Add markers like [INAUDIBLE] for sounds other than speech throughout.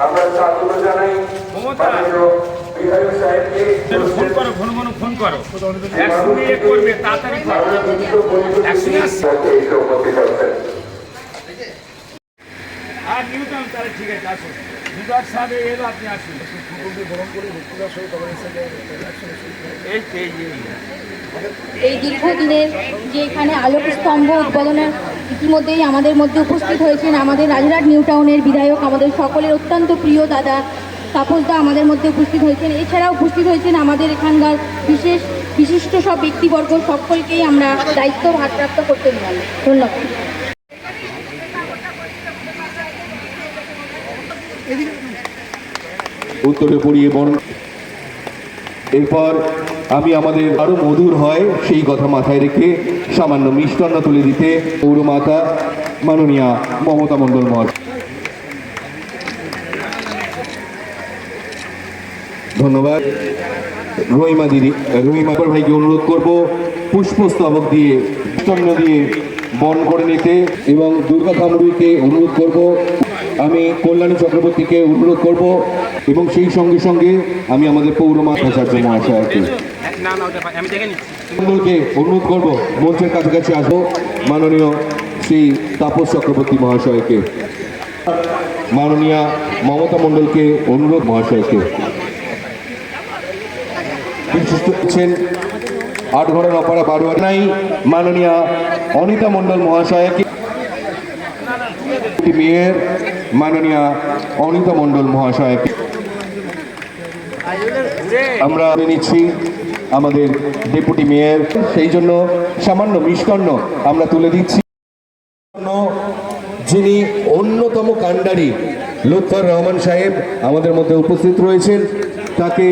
আমরা স্বাগত জানাই ফোন করো। ঘন ঘন ফোন করো। একসঙ্গে করবে তাড়াতাড়ি করো একসঙ্গে আসছে এসে উপস্থিত হচ্ছেন আর নিউটন তাহলে ঠিক আছে আসুন। বিভাগ সাহেব এলো আপনি আসুন। এই তো, এই যে, এই যে। এই দীর্ঘদিনের যে এখানে আলোক স্তম্ভ উদ্বোধনের ইতিমধ্যেই আমাদের মধ্যে উপস্থিত হয়েছেন আমাদের রাজরাট নিউ টাউনের বিধায়ক আমাদের সকলের অত্যন্ত প্রিয় দাদা তাপসদা আমাদের মধ্যে উপস্থিত হয়েছেন। এছাড়াও উপস্থিত হয়েছেন আমাদের এখানকার বিশেষ বিশিষ্ট সব ব্যক্তিবর্গ সকলকেই আমরা দায়িত্ব ভারপ্রাপ্ত করতে দিলাম ধন্যবাদ। উত্তরে পড়িয়ে বন এরপর আমি আমাদের আরও মধুর হয় সেই কথা মাথায় রেখে সামান্য মিষ্টান্ন তুলে দিতে পৌরমাতা মাননীয়া মমতা মণ্ডল মহাশয়। ধন্যবাদ। রহিমা দিদি, রহিমা ভাইকে অনুরোধ করব পুষ্পস্তবক দিয়ে, মিষ্টান্ন দিয়ে বন করে নিতে এবং দুর্গা খামরুইকে অনুরোধ করব আমি কল্যাণী চক্রবর্তীকে অনুরোধ করব এবং সেই সঙ্গে সঙ্গে আমি আমাদের পৌরমা আচার্য মহাশয়কে অনুরোধ করব, মঞ্চের কাছাকাছি আসব। মাননীয় শ্রী তাপস চক্রবর্তী মহাশয়কে। মাননীয়া মমতা মণ্ডলকে অনুরোধ মহাশয়কে। হচ্ছেন আটঘরের অপারা বারোয়ারি। নাই, মাননীয়া অনিতা মণ্ডল মহাশয়কে। মেয়ের মাননীয়া অনিতা মণ্ডল মহাশয়কে আমরা নিচ্ছি আমাদের ডেপুটি মেয়র। সেই জন্য সামান্য মিষ্টান্ন আমরা তুলে দিচ্ছি। যিনি অন্যতম কাণ্ডারি লুৎফর রহমান সাহেব আমাদের মধ্যে উপস্থিত রয়েছেন, তাকে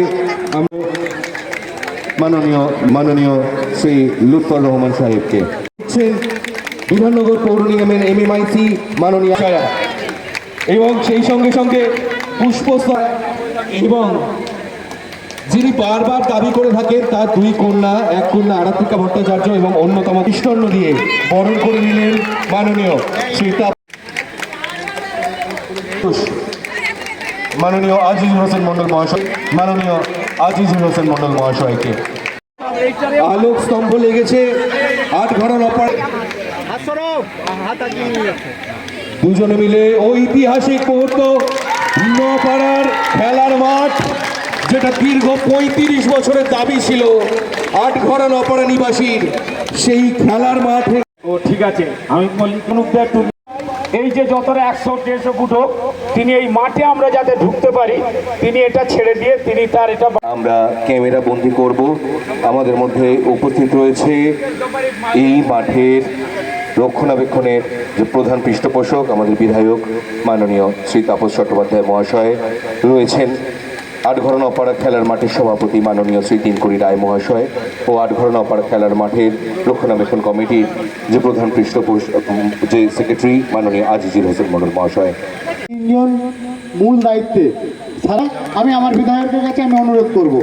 মাননীয় মাননীয় শ্রী লুৎফর রহমান সাহেবকে বিধাননগর পৌর নিগমের এমএমআইসি মাননীয় এবং সেই সঙ্গে সঙ্গে পুষ্পস্তর এবং যিনি বারবার দাবি করে থাকেন, তার দুই কন্যা, এক কন্যা আরাত্রিকা ভট্টাচার্য এবং অন্যতম কৃষ্ণন্ন দিয়ে বরণ করে নিলেন মাননীয় তাপ- মাননীয় আজিজুল হোসেন মন্ডল মহাশয়, মাননীয় আজিজুল হোসেন মন্ডল মহাশয়কে। আলোক স্তম্ভ লেগেছে আট ঘরের অপার দুজনে মিলে ঐতিহাসিক মুহূর্ত নপাড়ার খেলার মাঠ যেটা দীর্ঘ পঁয়ত্রিশ বছরের দাবি ছিল আট ঘরা নপাড়া নিবাসীর সেই খেলার মাঠে। ও ঠিক আছে। আমি মুখদার এই যে যতটা একশো দেড়শো ফুট হোক তিনি এই মাঠে আমরা যাতে ঢুকতে পারি তিনি এটা ছেড়ে দিয়ে তিনি তার এটা আমরা ক্যামেরা বন্দি করব। আমাদের মধ্যে উপস্থিত রয়েছে এই মাঠের রক্ষণাবেক্ষণের যে প্রধান পৃষ্ঠপোষক আমাদের বিধায়ক মাননীয় শ্রী তাপস চট্টোপাধ্যায় মহাশয় রয়েছেন। আটঘরণ অপাড়া খেলার মাঠের সভাপতি মাননীয় শ্রী তিনকুড়ি রায় মহাশয় ও আটঘরণ অপাড়া খেলার মাঠের রক্ষণাবেক্ষণ কমিটির যে প্রধান পৃষ্ঠপোষক যে সেক্রেটারি মাননীয় আজিজুল হোসেন মন্ডল মহাশয়। তিনজন মূল দায়িত্বে। ছাড়া আমি আমার বিধায়কের কাছে আমি অনুরোধ করব।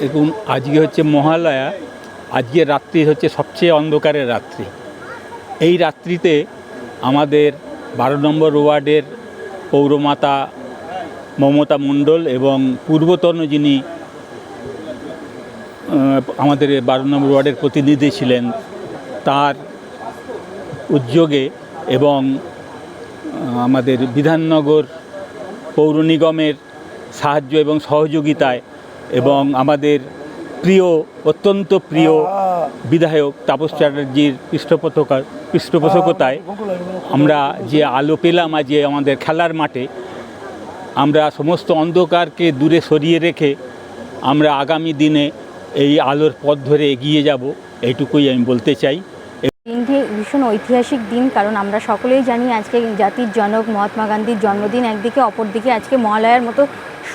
দেখুন, আজকে হচ্ছে মহালয়া আজকের রাত্রি হচ্ছে সবচেয়ে অন্ধকারের রাত্রি। এই রাত্রিতে আমাদের বারো নম্বর ওয়ার্ডের পৌরমাতা মমতা মণ্ডল এবং পূর্বতন যিনি আমাদের বারো নম্বর ওয়ার্ডের প্রতিনিধি ছিলেন, তার উদ্যোগে এবং আমাদের বিধাননগর পৌর নিগমের সাহায্য এবং সহযোগিতায় এবং আমাদের প্রিয় অত্যন্ত প্রিয় বিধায়ক তাপস চ্যাটার্জির পৃষ্ঠপোষকা পৃষ্ঠপোষকতায় আমরা যে আলো পেলাম আজ আমাদের খেলার মাঠে আমরা সমস্ত অন্ধকারকে দূরে সরিয়ে রেখে আমরা আগামী দিনে এই আলোর পথ ধরে এগিয়ে যাব এইটুকুই আমি বলতে চাই। দিনটি ভীষণ ঐতিহাসিক দিন কারণ আমরা সকলেই জানি আজকে জাতির জনক মহাত্মা গান্ধীর জন্মদিন একদিকে অপরদিকে আজকে মহালয়ার মতো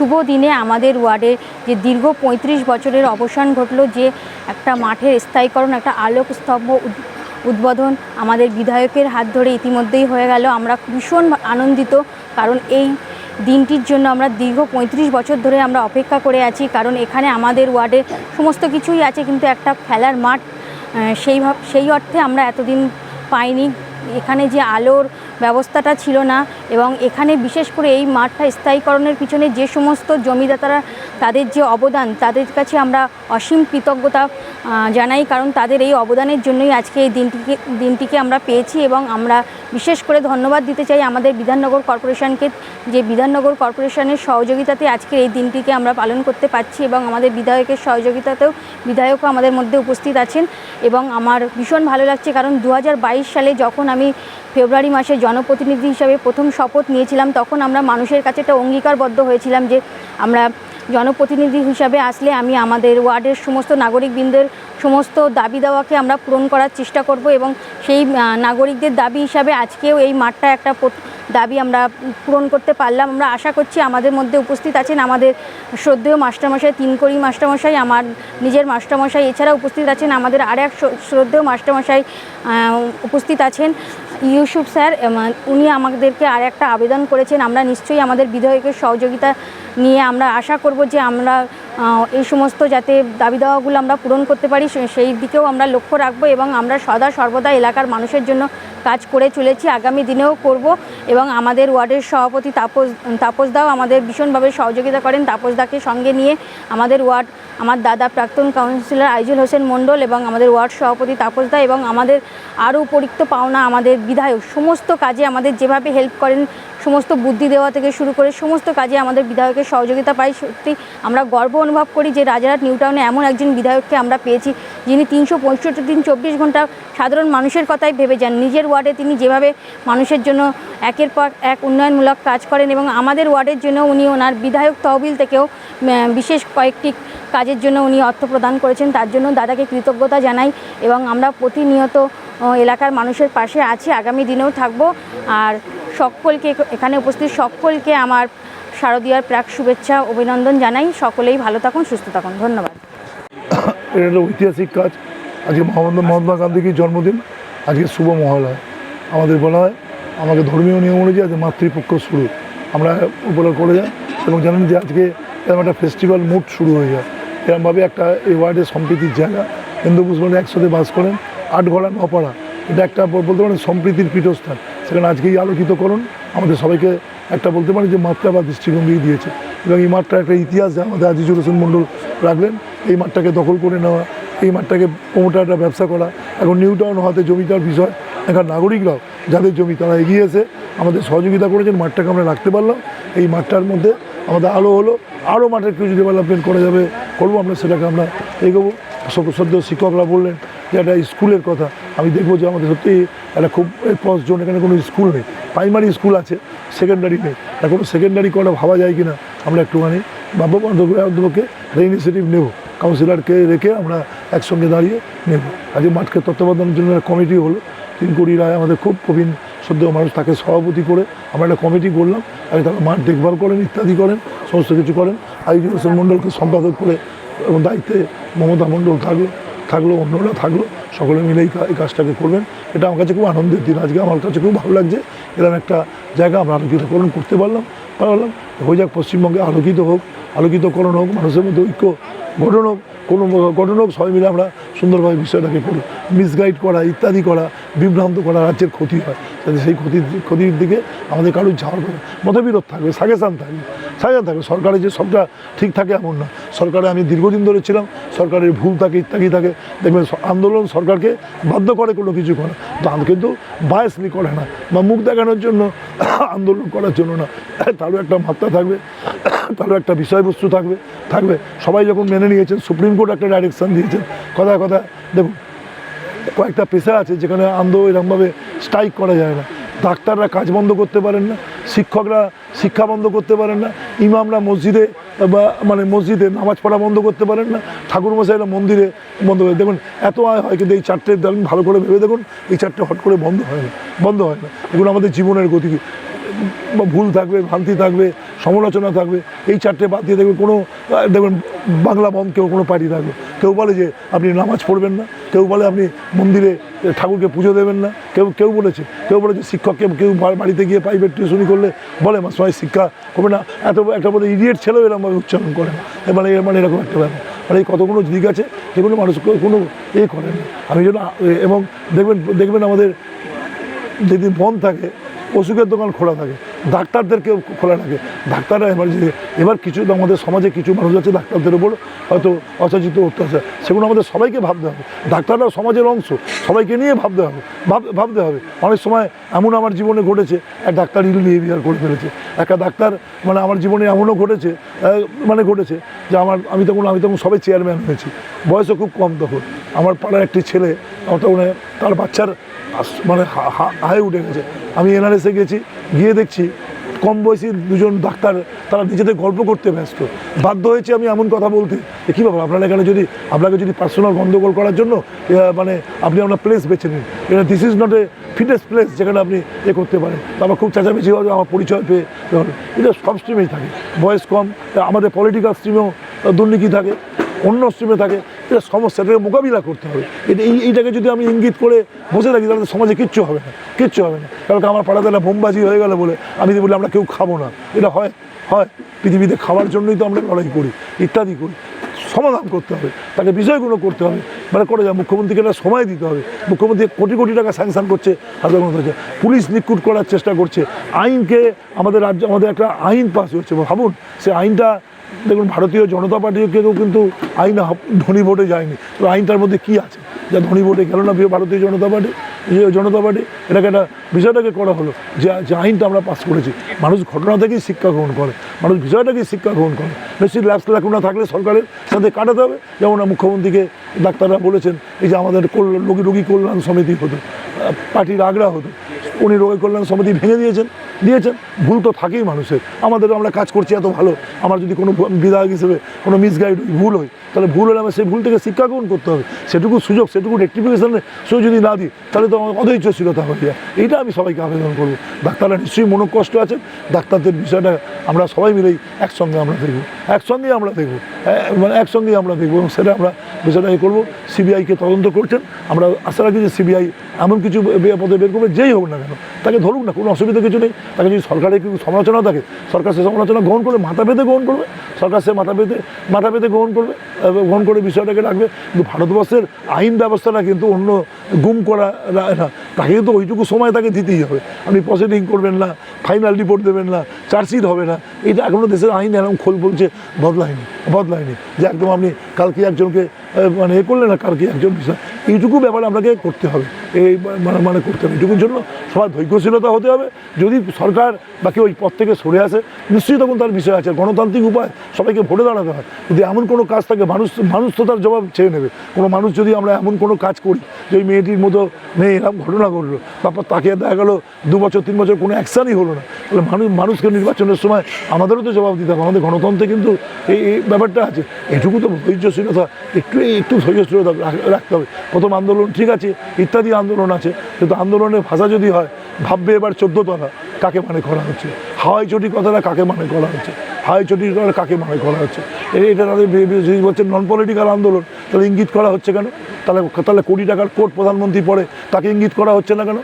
শুভ দিনে আমাদের ওয়ার্ডের যে দীর্ঘ পঁয়ত্রিশ বছরের অবসান ঘটলো যে একটা মাঠের স্থায়ীকরণ একটা আলোক স্তম্ভ উদ্বোধন আমাদের বিধায়কের হাত ধরে ইতিমধ্যেই হয়ে গেল। আমরা ভীষণ আনন্দিত কারণ এই দিনটির জন্য আমরা দীর্ঘ পঁয়ত্রিশ বছর ধরে আমরা অপেক্ষা করে আছি কারণ এখানে আমাদের ওয়ার্ডে সমস্ত কিছুই আছে কিন্তু একটা খেলার মাঠ আহ, সেই সেই অর্থে আমরা এতদিন পাইনি। এখানে যে আলোর ব্যবস্থাটা ছিল না এবং এখানে বিশেষ করে এই মাঠটা স্থায়ীকরণের পিছনে যে সমস্ত জমিদাতারা, তাদের যে অবদান, তাদের কাছে আমরা অসীম কৃতজ্ঞতা জানাই। কারণ তাদের এই অবদানের জন্যই আজকে এই দিনটিকে দিনটিকে আমরা পেয়েছি এবং আমরা বিশেষ করে ধন্যবাদ দিতে চাই আমাদের বিধাননগর কর্পোরেশনকে, যে বিধাননগর কর্পোরেশনের সহযোগিতাতে আজকে এই দিনটিকে আমরা পালন করতে পারছি এবং আমাদের বিধায়কের সহযোগিতাতেও বিধায়কও আমাদের মধ্যে উপস্থিত আছেন এবং আমার ভীষণ ভালো লাগছে। কারণ দু হাজার বাইশ সালে যখন আমি ফেব্রুয়ারি মাসে জনপ্রতিনিধি হিসাবে প্রথম শপথ নিয়েছিলাম, তখন আমরা মানুষের কাছে একটা অঙ্গীকারবদ্ধ হয়েছিলাম যে আমরা জনপ্রতিনিধি হিসাবে আসলে আমি আমাদের ওয়ার্ডের সমস্ত নাগরিকবৃন্দের সমস্ত দাবি দাওয়াকে আমরা পূরণ করার চেষ্টা করব এবং সেই নাগরিকদের দাবি হিসাবে আজকেও এই মাঠটা একটা দাবি আমরা পূরণ করতে পারলাম। আমরা আশা করছি আমাদের মধ্যে উপস্থিত আছেন আমাদের শ্রদ্ধেয় মাস্টারমশাই, তিনকড়ি মাস্টারমশাই, আমার নিজের মাস্টারমশাই এছাড়া উপস্থিত আছেন আমাদের আর এক শ্রদ্ধেয় মাস্টারমশাই উপস্থিত আছেন ইউসুফ স্যার। উনি আমাদেরকে আর একটা আবেদন করেছেন। আমরা নিশ্চয়ই আমাদের বিধায়কের সহযোগিতা নিয়ে আমরা আশা করব যে আমরা এই সমস্ত যাতে দাবি দাওয়াগুলো আমরা পূরণ করতে পারি সেই দিকেও আমরা লক্ষ্য রাখব এবং আমরা সদা সর্বদা এলাকার মানুষের জন্য কাজ করে চলেছি, আগামী দিনেও করব এবং আমাদের ওয়ার্ডের সভাপতি তাপস তাপসদাও আমাদের ভীষণভাবে সহযোগিতা করেন। তাপসদাকে সঙ্গে নিয়ে আমাদের ওয়ার্ড, আমার দাদা প্রাক্তন কাউন্সিলর আইজুল হোসেন মণ্ডল এবং আমাদের ওয়ার্ড সভাপতি তাপসদা এবং আমাদের আরও উপরিক্ত পাওনা আমাদের বিধায়ক। সমস্ত কাজে আমাদের যেভাবে হেল্প করেন, সমস্ত বুদ্ধি দেওয়া থেকে শুরু করে সমস্ত কাজে আমাদের বিধায়কের সহযোগিতা পাই। সত্যি আমরা গর্ব অনুভব করি যে রাজারহাট নিউ টাউনে এমন একজন বিধায়ককে আমরা পেয়েছি, যিনি তিনশো পঁয়ষট্টি দিন চব্বিশ ঘণ্টা সাধারণ মানুষের কথাই ভেবে যান, নিজের ওয়ার্ডে তিনি যেভাবে মানুষের জন্য একের পর এক উন্নয়নমূলক কাজ করেন এবং আমাদের ওয়ার্ডের জন্য উনি ওনার বিধায়ক তহবিল থেকেও বিশেষ কয়েকটি কাজের জন্য উনি অর্থ প্রদান করেছেন। তার জন্য দাদাকে কৃতজ্ঞতা জানাই এবং আমরা প্রতিনিয়ত এলাকার মানুষের পাশে আছি। আগামী দিনেও থাকব। আর সকলকে এখানে উপস্থিত সকলকে আমার শারদীয়ার প্রাক শুভেচ্ছা, অভিনন্দন জানাই। সকলেই ভালো থাকুন, সুস্থ থাকুন। ধন্যবাদ। এটা ঐতিহাসিক কাজ। আজকে মহাত্মা মহাত্মা গান্ধীর জন্মদিন। আজকে শুভ মহালয়। আমাদের বলা হয়, আমাকে ধর্মীয় নিয়ম অনুযায়ী আজকে মাতৃপক্ষ শুরু। আমরা উপলক্ষ করে যাই এবং জানেন যে আজকে এরকম একটা ফেস্টিভ্যাল মুড শুরু হয়ে যায়। এরকমভাবে একটা এই ওয়ার্ডের সম্প্রীতির জায়গা। হিন্দু, মুসলমান একসাথে বাস করেন, আট ঘোড়া নপাড়া এটা একটা বলতে পারেন সম্প্রীতির পীঠস্থান। সেখানে আজকেই আলোকিত করুন। আমাদের সবাইকে একটা বলতে পারি যে মাত্রা বা দৃষ্টিভঙ্গি দিয়েছে। এবং এই মাঠটা একটা ইতিহাস যা আমাদের আজিজুল হোসেন মণ্ডল রাখলেন। এই মাঠটাকে দখল করে নেওয়া এই মাঠটাকে প্রমোটাররা ব্যবসা করা এখন নিউ টাউন হওয়াতে জমিটার বিষয় এখানে নাগরিকরাও যাদের জমি তারা এগিয়ে এসে আমাদের সহযোগিতা করেছেন, মাঠটাকে আমরা রাখতে পারলাম। এই মাঠটার মধ্যে আমাদের আলো হলো আরও মাঠের কিছু ডেভেলপমেন্ট করা যাবে, করব আমরা, সেটাকে আমরা এগোবো। সদ্য শিক্ষকরা বললেন যে একটা স্কুলের কথা। আমি দেখব যে আমাদের সত্যি একটা খুব জোন এখানে কোনো স্কুল নেই। প্রাইমারি স্কুল আছে সেকেন্ডারি নেই। কোনো সেকেন্ডারি করা ভাবা যায় কি না আমরা একটুখানি বাবা অধ্যক্ষকে ইনিশিয়েটিভ নেব। কাউন্সিলরকে রেখে আমরা একসঙ্গে দাঁড়িয়ে নেব। আজকে মাঠকে তত্ত্বাবধানের জন্য একটা কমিটি হলো। তিন কোটি রায় আমাদের খুব প্রবীণ সদ্য মানুষ, তাকে সভাপতি করে আমরা একটা কমিটি করলাম আগে তারা মাঠ দেখভাল করেন, ইত্যাদি করেন, সমস্ত কিছু করেন। আইজুল মণ্ডলকে সম্পাদক করে এবং দায়িত্বে মমতা মণ্ডল থাকল থাকল, অন্যরা থাকল, সকলে মিলে এই এই কাজটাকে করবেন। এটা আমার কাছে খুব আনন্দের দিন। আজকে আমার কাছে খুব ভালো লাগছে। এরকম একটা জায়গা আমরা আলোকিতকরণ করতে পারলাম পারলাম। হয়ে যাক, পশ্চিমবঙ্গে আলোকিত হোক, আলোকিতকরণ হোক, মানুষের মধ্যে ঐক্য গঠন হোক, কোনো গঠন হোক, সবাই মিলে আমরা সুন্দরভাবে বিষয়টাকে করি মিসগাইড করা, ইত্যাদি করা, বিভ্রান্ত করা রাজ্যের ক্ষতি হয়। সেই ক্ষতির ক্ষতির দিকে আমাদের কারোর ঝাড় করে মতবিরোধ থাকবে সাজেশান থাকবে। সাজেশান থাকবে সরকারের যে সবটা ঠিক থাকে এমন না। সরকারে আমি দীর্ঘদিন ধরে ছিলাম, সরকারের ভুল থাকে, ইত্যাদি থাকে। দেখবেন আন্দোলন সরকারকে বাধ্য করে কোনো কিছু করে কিন্তু বায়াসলি করে না বা মুখ দেখানোর জন্য, [COUGHS] আন্দোলন করার জন্য না। [COUGHS] তারও একটা মাত্রা থাকবে, [COUGHS] তারও একটা বিষয়বস্তু থাকবে থাকবে। সবাই যখন মেনে নিয়েছেন, সুপ্রিম কোর্ট একটা ডাইরেকশান দিয়েছেন কথা কথা দেখুন, কয়েকটা পেশা আছে যেখানে আন্দোলন এরকমভাবে স্ট্রাইক করা যায় না। ডাক্তাররা কাজ বন্ধ করতে পারেন না শিক্ষকরা শিক্ষা বন্ধ করতে পারেন না, ইমামরা মসজিদে বা মানে মসজিদে নামাজ পড়া বন্ধ করতে পারেন না ঠাকুর মশাইরা মন্দিরে বন্ধ করে, দেখুন এত আয় হয় কিন্তু এই চারটে দেখুন ভালো করে ভেবে দেখুন, এই চারটে হট করে বন্ধ হয় না, বন্ধ হয় না। এগুলো আমাদের জীবনের গতি ভুল থাকবে, ভ্রান্তি থাকবে, সমালোচনা থাকবে, এই চারটে বাদ দিয়ে দেখবে কোনো দেখবেন বাংলা বন্ধ কেউ কোনো পার্টি থাকবে। কেউ বলে যে আপনি নামাজ পড়বেন না, কেউ বলে আপনি মন্দিরে ঠাকুরকে পুজো দেবেন না, কেউ কেউ বলেছে কেউ বলেছে শিক্ষককে কেউ বাড়িতে গিয়ে প্রাইভেট টিউশনি করলে বলে আমার সময় শিক্ষা করবে না, এত একটা বোধ ইডিয়েট ছেলেও এরকমভাবে উচ্চারণ করে না মানে মানে এরকম একটা ব্যাপার। মানে এই কতগুলো দিক আছে যেগুলো মানুষ কোনো এ করে না। আমি জন্য এবং দেখবেন দেখবেন আমাদের যেদিন বন্ধ থাকে ওষুধের দোকান খোলা থাকে ডাক্তারদেরকেও খোলা থাকে ডাক্তাররা যে, এবার কিছু আমাদের সমাজে কিছু মানুষ আছে ডাক্তারদের উপর হয়তো অচাচিত অত্যাচার। সেগুলো আমাদের সবাইকে ভাবতে হবে। ডাক্তাররাও সমাজের অংশ, সবাইকে নিয়ে ভাবতে হবে। ভাব, ভাবতে হবে। অনেক সময় এমন আমার জীবনে ঘটেছে, এক ডাক্তার ইল বিহেভিয়ার করে ফেলেছে। একটা ডাক্তার মানে আমার জীবনে এমনও ঘটেছে মানে ঘটেছে যে আমার, আমি তখন আমি তখন সবাই চেয়ারম্যান হয়েছি। বয়সও খুব কম তখন। আমার পাড়ার একটি ছেলে, আমার তখন, তার বাচ্চার মানে হা- হা- হাই উঠে গেছে। আমি এনআরএসে গেছি গিয়ে দেখছি, কম বয়সী দুজন ডাক্তার, তারা নিজেদের গল্প করতে ব্যস্ত। বাধ্য হয়েছে আমি এমন কথা বলতে। কী ব্যাপার? আপনার এখানে যদি, আপনাকে যদি পার্সোনাল গন্ডগোল করার জন্য মানে আপনি আপনার প্লেস বেছে নিন। এটা this is not a fittest place যেখানে আপনি এ করতে পারেন। তো আমার খুব চেঁচামেচি হবে আমার পরিচয় পেয়ে এটা সব স্ট্রিমেই থাকে। বয়স কম, আমাদের পলিটিক্যাল স্ট্রিমেও দুর্নীতি থাকে, অন্য স্ট্রিমে থাকে। এটা সমস্যা, এটাকে মোকাবিলা করতে হবে। এটা এই এইটাকে যদি আমি ইঙ্গিত করে বসে থাকি, তাহলে সমাজে কিচ্ছু হবে না, কিচ্ছু হবে না। কারণ আমার পাড়াতে একটা বোমবাজি হয়ে গেল বলে আমি বলি, আমরা কেউ খাব না। এটা হয় হয়। পৃথিবীতে খাওয়ার জন্যই তো আমরা লড়াই করি, ইত্যাদি করি। সমাধান করতে হবে, তাকে বিষয়গুলো করতে হবে। মানে করে যায়, মুখ্যমন্ত্রীকে একটা সময় দিতে হবে। মুখ্যমন্ত্রী কোটি কোটি টাকা স্যাংশন করছে হাজার পুলিশ নিকুট করার চেষ্টা করছে। আইনকে আমাদের রাজ্য আমাদের একটা আইন পাস হচ্ছে ভাবুন। সে আইনটা দেখুন, ভারতীয় জনতা পার্টিও কেউ কিন্তু আইন ধনী ভোটে যায়নি। তো আইনটার মধ্যে কি আছে? যা ধনী ভোটে গেল না ভারতীয় জনতা পার্টি? জনতা পার্টি? এটাকে একটা বিষয়টাকে করা হলো যে যে আইনটা আমরা পাস করেছি। মানুষ ঘটনা থেকেই শিক্ষা গ্রহণ করে। মানুষ বিষয়টাকেই শিক্ষা গ্রহণ করে। নিশ্চয়ই ল্যাপস লাকুনা থাকলে সরকারের সাথে কাটাতে হবে। যেমন মুখ্যমন্ত্রীকে ডাক্তাররা বলেছেন, এই যে আমাদের রোগী রোগী কল্যাণ সমিতি হতো পার্টির আগ্রা হতো, উনি রোগী কল্যাণ সমিতি ভেঙে দিয়েছেন। দিয়েছেন। ভুল তো থাকেই মানুষের। আমাদের আমরা কাজ করছি এত ভালো। আমার যদি কোনো বিধায়ক হিসেবে কোনো মিসগাইড ভুল হয়, তাহলে ভুল হলে আমার সেই ভুল থেকে শিক্ষা গ্রহণ করতে হবে। সেটুকু সুযোগ, সেটুকু রেক্টিফিকেশনের সুযোগ যদি না দিই, তাহলে তো আমার অধৈর্যশীলতা হয়ে যায়। এইটা আমি সবাইকে আবেদন করব। ডাক্তাররা নিশ্চয়ই মনোকষ্ট আছে ডাক্তারদের বিষয়টা আমরা সবাই মিলেই একসঙ্গে আমরা দেখব। একসঙ্গেই আমরা দেখব। মানে একসঙ্গেই আমরা দেখব এবং সেটা আমরা বিষয়টা এ করব সিবিআইকে তদন্ত করছেন। আমরা আশা রাখি যে সিবিআই এমন কিছু পদে বের করবে, যেই হোক না কেন। তাকে ধরুক না, কোনো অসুবিধা কিছু নেই। তাকে যদি সরকারের কিছু সমালোচনা থাকে, সরকার সে সমালোচনা গ্রহণ করবে, মাথা পেতে গ্রহণ করবে, সরকার সে মাথা পেতে মাথা পেতে গ্রহণ করবে গ্রহণ করে বিষয়টাকে রাখবে। কিন্তু ভারতবর্ষের আইন ব্যবস্থাটা কিন্তু অন্য গুম করা না তাকে কিন্তু ওইটুকু সময় তাকে দিতেই হবে। আপনি প্রসিডিং করবেন না ফাইনাল রিপোর্ট দেবেন না চার্জশিট হবে না। এটা এখনও দেশের আইন এরকম খোল বলছে বদলায়নি বদলায়নি। যে একদম আপনি কালকে একজনকে মানে এ করলেন না কালকে একজন এইটুকু ব্যাপারে আপনাকে করতে হবে। এই মানে মানে করতে হবে। এইটুকুর জন্য সবার ধৈর্যশীলতা হতে হবে। যদি সরকার বা কেউ ওই পথ থেকে সরে আসে, নিশ্চয়ই তখন তার বিষয় আছে। গণতান্ত্রিক উপায় সবাইকে ভোটে দাঁড়াতে হয়। যদি এমন কোনো কাজ থাকে, মানুষ মানুষ তো তার জবাব চেয়ে নেবে। কোনো মানুষ যদি আমরা এমন কোনো কাজ করি, যে ওই মেয়েটির মতো মেয়ে এরকম ঘটনা ঘটলো, তারপর তাকে দেখা গেলো দু বছর, তিন বছর কোনো অ্যাকশানই হলো না। তাহলে মানুষ, মানুষকে নির্বাচনের সময় আমাদেরও তো জবাব দিতে হবে। আমাদের গণতন্ত্রে কিন্তু এই ব্যাপারটা আছে। এটুকু তো ধৈর্যশীলতা, একটু একটু ধৈর্যশীলতা রাখতে হবে। প্রথম আন্দোলন ঠিক আছে, ইত্যাদি আন্দোলন আছে, কিন্তু আন্দোলনের ভাষা যদি হয়, ভাববে এবার চোদ্দতলা কাকে মানে করা হচ্ছে? হাওয়াই চটি কথাটা কাকে মানে করা হচ্ছে? হাওয়াই চটি কথা কাকে মানে করা হচ্ছে? এটা তাদের যদি নন পলিটিক্যাল আন্দোলন, তাহলে ইঙ্গিত করা হচ্ছে কেন? তাহলে তাহলে কোটি টাকার কোর্ট প্রধানমন্ত্রী পড়ে তাকে ইঙ্গিত করা হচ্ছে না কেন?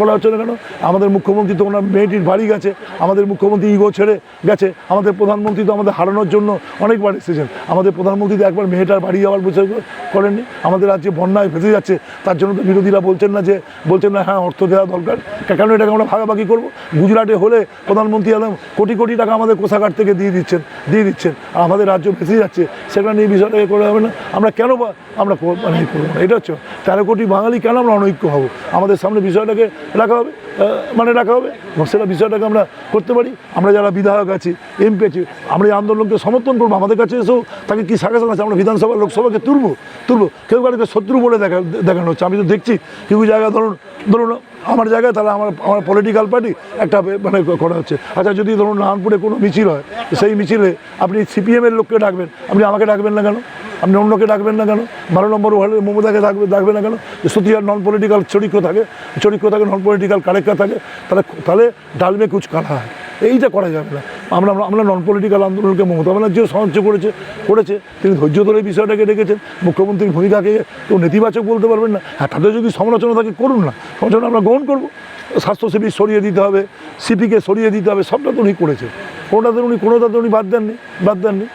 করা হচ্ছে না কেন? আমাদের মুখ্যমন্ত্রী তো ওনার মেয়েটির বাড়ি গেছে, আমাদের মুখ্যমন্ত্রী ইগো ছেড়ে গেছে, আমাদের প্রধানমন্ত্রী তো আমাদের হারানোর জন্য অনেকবার এসেছেন। আমাদের প্রধানমন্ত্রী তো একবার মেয়েটার বাড়ি যাওয়ার বিষয় করেননি। আমাদের রাজ্যে বন্যায় ফেঁসে যাচ্ছে, তার জন্য তো বিরোধীরা বলছেন না যে, বলছেন না হ্যাঁ অর্থ দেওয়া দরকার। কেন এটাকে আমরা ভাগাভাগি করব? গুজরাটে হলে প্রধানমন্ত্রী একদম কোটি কোটি টাকা আমাদের কোষাগার থেকে দিয়ে দিচ্ছেন দিয়ে দিচ্ছেন। আর আমাদের রাজ্য ফেঁসে যাচ্ছে, সেটা নিয়ে বিষয়টাকে করে হবে না। আমরা কেন আমরা মানে করব না এটা হচ্ছে, তেরো কোটি বাঙালি কেন আমরা অনৈক্য হব? আমাদের সামনে বিষয়টাকে রাখা হবে মানে রাখা হবে, এবং সেটা বিষয়টাকে আমরা করতে পারি। আমরা যারা বিধায়ক আছি, এমপি আছি, আমরা এই আন্দোলনকে সমর্থন করব। আমাদের কাছে এসেও তাকে কী সাজেশন আছে? আমরা বিধানসভা, লোকসভাকে তুলবো তুলবো। কেউ কাউকে শত্রু বলে দেখা দেখানো হচ্ছে। আমি তো দেখছি কেউ জায়গা ধরুন ধরুন আমার জায়গায় তাহলে আমার আমার পলিটিক্যাল পার্টি একটা মানে করা হচ্ছে। আচ্ছা যদি ধরুন নারায়ণপুরে কোনো মিছিল হয়, সেই মিছিলে আপনি সিপিএমের লোককে ডাকবেন, আপনি আমাকে ডাকবেন না কেন? আপনি অন্যকে ডাকবেন না কেন? বারো নম্বর ওয়ার্ডে মমতাকে ডাকবে ডাকবে না কেন? সত্যি আর নন পলিটিক্যাল চরিত্র থাকে চরিত্র থাকে নন পলিটিক্যাল কারেক্টার থাকে, তাহলে তাহলে ডালমে কুচ কালা হয় এইটা করা যাবে না। আমরা আমরা নন পলিটিক্যাল আন্দোলনকে মমতা ব্যানার্জিও সাহায্য করেছে করেছে। তিনি ধৈর্য ধরে বিষয়টাকে রেখেছেন মুখ্যমন্ত্রীর ভূমিকাকে তো নেতিবাচক বলতে পারবেন না। হ্যাঁ তাদের যদি সমালোচনা থাকে, করুন না। সমালোচনা আমরা গ্রহণ করব। স্বাস্থ্যসেবী সরিয়ে দিতে হবে, সিপিকে সরিয়ে দিতে হবে, সবটা তো উনি করেছে কোনোটাতে উনি কোনোটাতে উনি বাদ দেননি বাদ দেননি।